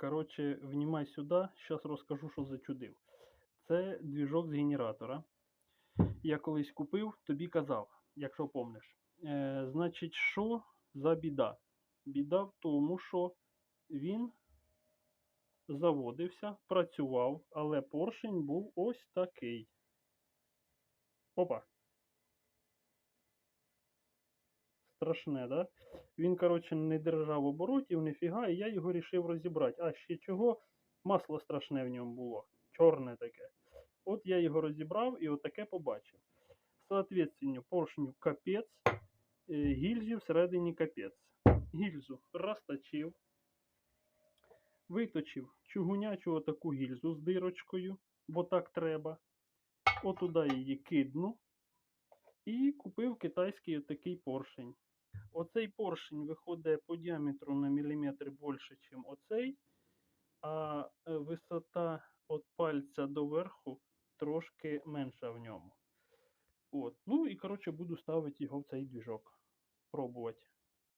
Коротше, внімай сюди, зараз розкажу, що зачудив. Це двіжок з генератора. Я колись купив, тобі казав, якщо помниш. Е, значить, що за біда? Біда в тому, що він заводився, працював, але поршень був ось такий. Опа. Страшне, да? Він, коротше, не держав оборотів, ніфіга, і я його рішив розібрати. А ще чого? Масло страшне в ньому було. Чорне таке. От я його розібрав і отаке побачив. Соответственно, поршню капець, е, гільзі всередині капець. Гільзу розточив, виточив чугунячу отаку гільзу з дирочкою, бо так треба. Отуда її кидну. І купив китайський отакий поршень. Оцей поршень виходить по діаметру на міліметр більше, ніж оцей, а е, висота від пальця до верху трошки менша в ньому. От. Ну і коротше буду ставити його в цей двіжок. Пробувати.